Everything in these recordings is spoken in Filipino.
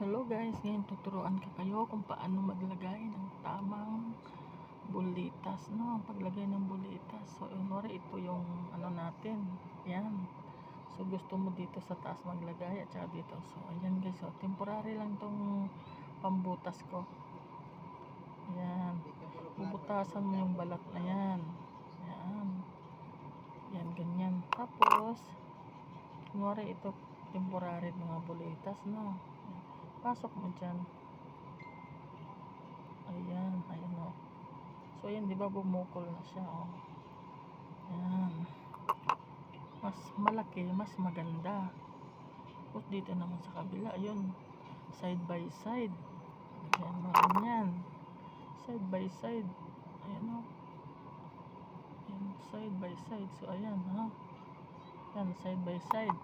Hello guys, ngayon tuturuan ko kayo kung paano maglagay ng tamang bulitas, no? Paglagay ng bulitas. So, unwari ito yung ano natin. Yan. So, gusto mo dito sa taas maglagay at saka dito. So, ayan guys. So, temporary lang tong pambutas ko. Ayan. Bubutasan mo yung balat na yan. Ayan. Yan, ganyan. Tapos, kunwari ito temporary mga bulitas, no? Pasok mo dyan. Ayan, ayan o. So, ayan, di ba bumukol na siya, o. Ayan. Mas malaki, mas maganda. Tapos dito naman sa kabila, ayun. Side by side. Ayan, mga ganyan. Side by side. Ayan o. Ayan, side by side. So, ayan, ha. Ayan, side by side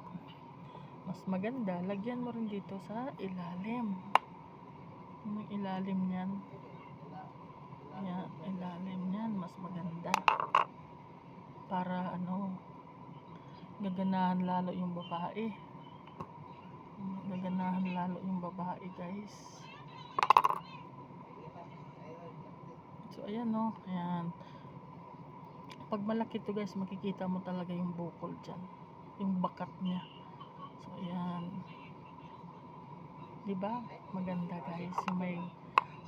mas maganda, lagyan mo rin dito sa ilalim. Yung ilalim niyan. Yan, ilalim niyan, mas maganda. Para ano, gaganahan lalo yung babae. Gaganahan lalo yung babae, guys. So, ayan no, ayan. Pag malaki to guys, makikita mo talaga yung bukol dyan. Yung bakat niya. So, ayan. Diba? Maganda guys. May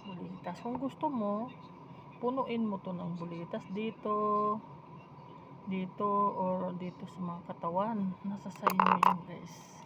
bulitas. Kung gusto mo, punuin mo to ng bulitas dito, dito, or dito sa mga katawan. Nasa sa inyo yun guys.